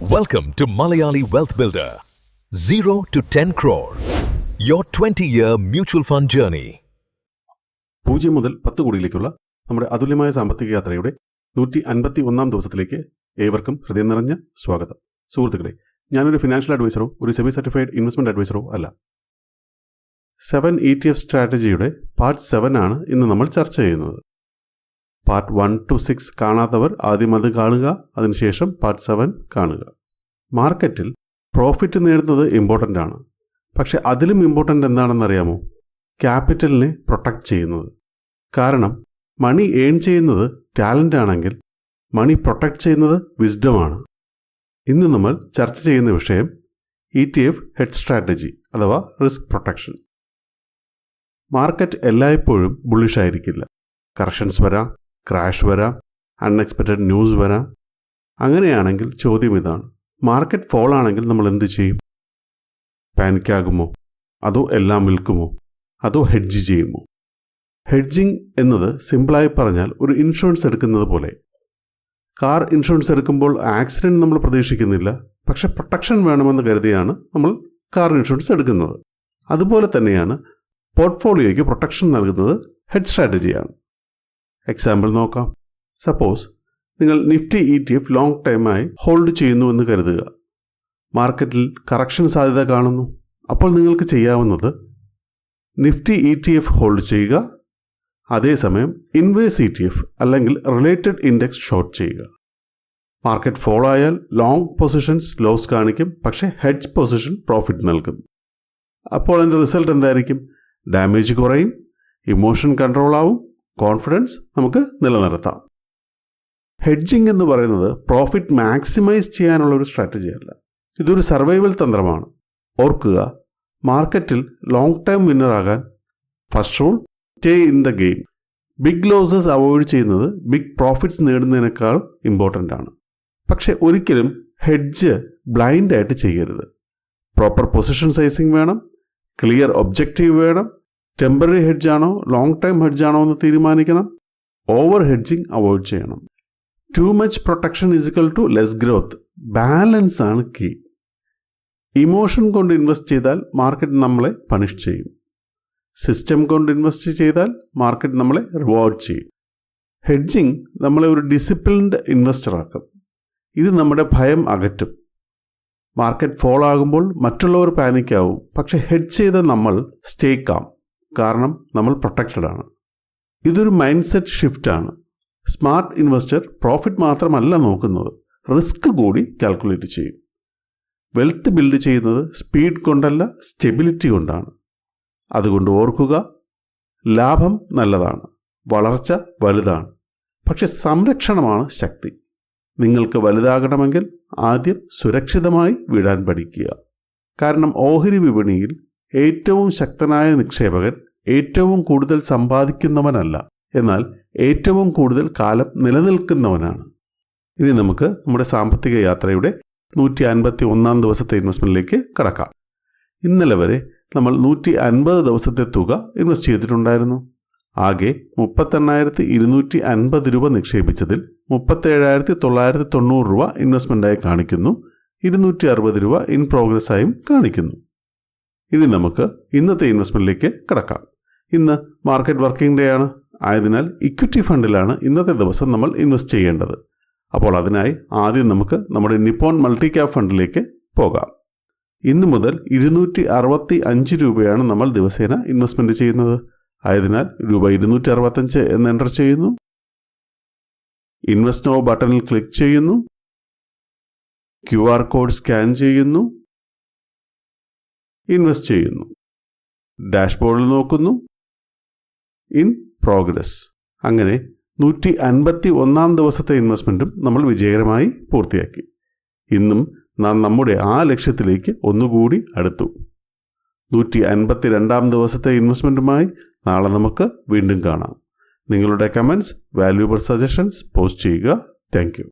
Welcome to Malayali Wealth Builder. 0 to 10 crore. Your 20 year mutual fund journey. പൂജ്യം മുതൽ പത്ത് കോടിയിലേക്കുള്ള നമ്മുടെ അതുല്യമായ സാമ്പത്തിക യാത്രയുടെ നൂറ്റി അൻപത്തി ഒന്നാം ദിവസത്തിലേക്ക് ഏവർക്കും ഹൃദയം നിറഞ്ഞ സ്വാഗതം സുഹൃത്തുക്കളെ ഞാനൊരു ഫിനാൻഷ്യൽ അഡ്വൈസറോ ഒരു സെമി സർട്ടിഫൈഡ് ഇൻവെസ്റ്റ്മെന്റ് അഡ്വൈസറോ അല്ല സെവൻ ഇ ടി എഫ് സ്ട്രാറ്റജിയുടെ പാർട്ട് സെവൻ ആണ് ഇന്ന് നമ്മൾ ചർച്ച ചെയ്യുന്നത് പാർട്ട് വൺ ടു സിക്സ് കാണാത്തവർ ആദ്യം അത് കാണുക അതിനുശേഷം പാർട്ട് സെവൻ കാണുക. മാർക്കറ്റിൽ പ്രോഫിറ്റ് നേടുന്നത് ഇമ്പോർട്ടന്റ് ആണ്. പക്ഷെ അതിലും ഇമ്പോർട്ടന്റ് എന്താണെന്നറിയാമോ? ക്യാപിറ്റലിനെ പ്രൊട്ടക്റ്റ് ചെയ്യുന്നത്. കാരണം മണി ഏൺ ചെയ്യുന്നത് ടാലന്റ് ആണെങ്കിൽ മണി പ്രൊട്ടക്റ്റ് ചെയ്യുന്നത് വിസ്ഡമാണ് ഇന്ന് നമ്മൾ ചർച്ച ചെയ്യുന്ന വിഷയം E T F hedge strategy അഥവാ റിസ്ക് പ്രൊട്ടക്ഷൻ മാർക്കറ്റ് എല്ലായ്പ്പോഴും ബുള്ളിഷായിരിക്കില്ല കറക്ഷൻസ് വരാം. ക്രാഷ് വരാം അൺഎക്സ്പെക്റ്റഡ് ന്യൂസ് വരാം. അങ്ങനെയാണെങ്കിൽ ചോദ്യം ഇതാണ്. മാർക്കറ്റ് ഫോൾ ആണെങ്കിൽ നമ്മൾ എന്ത് ചെയ്യും? പാനിക്കാകുമോ അതോ എല്ലാം വിൽക്കുമോ? അതോ ഹെഡ്ജ് ചെയ്യുമോ? ഹെഡ്ജിങ് എന്നത് സിമ്പിളായി പറഞ്ഞാൽ ഒരു ഇൻഷുറൻസ് എടുക്കുന്നത് പോലെ. കാർ ഇൻഷുറൻസ് എടുക്കുമ്പോൾ ആക്സിഡന്റ് നമ്മൾ പ്രതീക്ഷിക്കുന്നില്ല. പക്ഷെ പ്രൊട്ടക്ഷൻ വേണമെന്ന് കരുതിയാണ് നമ്മൾ കാർ ഇൻഷുറൻസ് എടുക്കുന്നത്. അതുപോലെ തന്നെയാണ് പോർട്ട്ഫോളിയോയ്ക്ക് പ്രൊട്ടക്ഷൻ നൽകുന്നത് ഹെഡ് സ്ട്രാറ്റജിയാണ് എക്സാമ്പിൾ നോക്കാം. സപ്പോസ് നിങ്ങൾ Nifty E T F long ടൈമായി ഹോൾഡ് ചെയ്യുന്നുവെന്ന് കരുതുക. മാർക്കറ്റിൽ കറക്ഷൻ സാധ്യത കാണുന്നു. അപ്പോൾ നിങ്ങൾക്ക് ചെയ്യാവുന്നത് Nifty E T F hold ചെയ്യുക. അതേസമയം ഇൻവേഴ്സ് ഇ ടി എഫ് അല്ലെങ്കിൽ റിലേറ്റഡ് ഇൻഡെക്സ് ഷോർട്ട് ചെയ്യുക. മാർക്കറ്റ് ഫോളോ ആയാൽ ലോങ് പൊസിഷൻസ് ലോസ് കാണിക്കും. പക്ഷേ ഹെഡ്ജ് പൊസിഷൻ പ്രോഫിറ്റ് നൽകും അപ്പോൾ അതിന്റെ റിസൾട്ട് എന്തായിരിക്കും? ഡാമേജ് കുറയും. ഇമോഷൻ കൺട്രോൾ ആവും. കോൺഫിഡൻസ് നമുക്ക് നിലനിർത്താം. ഹെഡ്ജിങ് എന്ന് പറയുന്നത് പ്രോഫിറ്റ് മാക്സിമൈസ് ചെയ്യാനുള്ള ഒരു സ്ട്രാറ്റജി അല്ല. ഇതൊരു സർവൈവൽ തന്ത്രമാണ്. ഓർക്കുക മാർക്കറ്റിൽ ലോങ് ടൈം വിന്നർ ആകാൻ first rule stay in the game big losses avoid ചെയ്യുന്നത് ബിഗ് പ്രോഫിറ്റ്സ് നേടുന്നതിനേക്കാൾ ഇമ്പോർട്ടന്റ് ആണ്. പക്ഷെ ഒരിക്കലും ഹെഡ്ജ് ബ്ലൈൻഡായിട്ട് ചെയ്യരുത്. പ്രോപ്പർ പൊസിഷൻ സൈസിങ് വേണം ക്ലിയർ ഒബ്ജക്റ്റീവ് വേണം ടെമ്പററി ഹെഡ്ജ് ആണോ ലോങ് ടൈം ഹെഡ്ജ് ആണോ എന്ന് തീരുമാനിക്കണം? ഓവർ ഹെഡ്ജിങ് അവോയ്ഡ് ചെയ്യണം too much protection is equal to less growth balance ആണ് കീ ഇമോഷൻ കൊണ്ട് ഇൻവെസ്റ്റ് ചെയ്താൽ മാർക്കറ്റ് നമ്മളെ പണിഷ് ചെയ്യും. സിസ്റ്റം കൊണ്ട് ഇൻവെസ്റ്റ് ചെയ്താൽ മാർക്കറ്റ് നമ്മളെ റിവാർഡ് ചെയ്യും. ഹെഡ്ജിങ് നമ്മളെ ഒരു ഡിസിപ്ലിൻഡ് ഇൻവെസ്റ്റർ ആക്കും. ഇത് നമ്മുടെ ഭയം അകറ്റും. മാർക്കറ്റ് ഫോൾ ആകുമ്പോൾ മറ്റുള്ളവർ പാനിക്കാവും പക്ഷെ ഹെഡ് ചെയ്ത നമ്മൾ സ്റ്റേക്കാം കാരണം നമ്മൾ പ്രൊട്ടക്റ്റഡ് ആണ്. ഇതൊരു മൈൻഡ് സെറ്റ് ഷിഫ്റ്റ് ആണ്. സ്മാർട്ട് ഇൻവെസ്റ്റർ പ്രോഫിറ്റ് മാത്രമല്ല നോക്കുന്നത്. റിസ്ക് കൂടി കാൽക്കുലേറ്റ് ചെയ്യും. വെൽത്ത് ബിൽഡ് ചെയ്യുന്നത് സ്പീഡ് കൊണ്ടല്ല സ്റ്റെബിലിറ്റി കൊണ്ടാണ്. അതുകൊണ്ട് ഓർക്കുക ലാഭം നല്ലതാണ് വളർച്ച വലുതാണ്. പക്ഷെ സംരക്ഷണമാണ് ശക്തി. നിങ്ങൾക്ക് വലുതാകണമെങ്കിൽ ആദ്യം സുരക്ഷിതമായി വിടാൻ പഠിക്കുക. കാരണം ഓഹരി വിപണിയിൽ ഏറ്റവും ശക്തനായ നിക്ഷേപകൻ ഏറ്റവും കൂടുതൽ സമ്പാദിക്കുന്നവനല്ല. എന്നാൽ ഏറ്റവും കൂടുതൽ കാലം നിലനിൽക്കുന്നവനാണ്. ഇനി നമുക്ക് നമ്മുടെ സാമ്പത്തിക യാത്രയുടെ നൂറ്റി അൻപത്തി ഒന്നാം ദിവസത്തെ ഇൻവെസ്റ്റ്മെന്റിലേക്ക് കടക്കാം. ഇന്നലെ വരെ നമ്മൾ നൂറ്റി അൻപത് ദിവസത്തെ തുക ഇൻവെസ്റ്റ് ചെയ്തിട്ടുണ്ടായിരുന്നു. ആകെ മുപ്പത്തെണ്ണായിരത്തി ഇരുന്നൂറ്റി അൻപത് രൂപ നിക്ഷേപിച്ചതിൽ മുപ്പത്തേഴായിരത്തി തൊള്ളായിരത്തി തൊണ്ണൂറ് രൂപ ഇൻവെസ്റ്റ്മെന്റായി കാണിക്കുന്നു. ഇരുന്നൂറ്റി അറുപത് രൂപ ഇൻ പ്രോഗ്രസ്സായും കാണിക്കുന്നു. ഇനി നമുക്ക് ഇന്നത്തെ ഇൻവെസ്റ്റ്മെന്റിലേക്ക് കിടക്കാം. ഇന്ന് മാർക്കറ്റ് വർക്കിംഗ് ഡേ ആണ്. ആയതിനാൽ ഇക്വിറ്റി ഫണ്ടിലാണ് ഇന്നത്തെ ദിവസം നമ്മൾ ഇൻവെസ്റ്റ് ചെയ്യേണ്ടത്. അപ്പോൾ അതിനായി ആദ്യം നമുക്ക് നമ്മുടെ നിപ്പോൺ മൾട്ടി ക്യാപ് ഫണ്ടിലേക്ക് പോകാം. ഇന്ന് മുതൽ ഇരുന്നൂറ്റി അറുപത്തി അഞ്ച് രൂപയാണ് നമ്മൾ ദിവസേന ഇൻവെസ്റ്റ്മെന്റ് ചെയ്യുന്നത്. ആയതിനാൽ രൂപ ഇരുന്നൂറ്റി അറുപത്തഞ്ച് എന്ന് എന്റർ ചെയ്യുന്നു. ഇൻവെസ്റ്റ് നോ ബട്ടണിൽ ക്ലിക്ക് ചെയ്യുന്നു. ക്യു ആർ കോഡ് സ്കാൻ ചെയ്യുന്നു. ഇൻവെസ്റ്റ് ചെയ്യുന്നു. ഡാഷ്ബോർഡിൽ നോക്കുന്നു. In progress. അങ്ങനെ നൂറ്റി അൻപത്തി ഒന്നാം ദിവസത്തെ ഇൻവെസ്റ്റ്മെന്റും നമ്മൾ വിജയകരമായി പൂർത്തിയാക്കി. ഇന്നും നാം നമ്മുടെ ആ ലക്ഷ്യത്തിലേക്ക് ഒന്നുകൂടി അടുത്തു. നൂറ്റി അൻപത്തി രണ്ടാം ദിവസത്തെ ഇൻവെസ്റ്റ്മെന്റുമായി നാളെ നമുക്ക് വീണ്ടും കാണാം. നിങ്ങളുടെ കമൻസ് വാല്യൂബിൾ സജഷൻസ് പോസ്റ്റ് ചെയ്യുക. താങ്ക്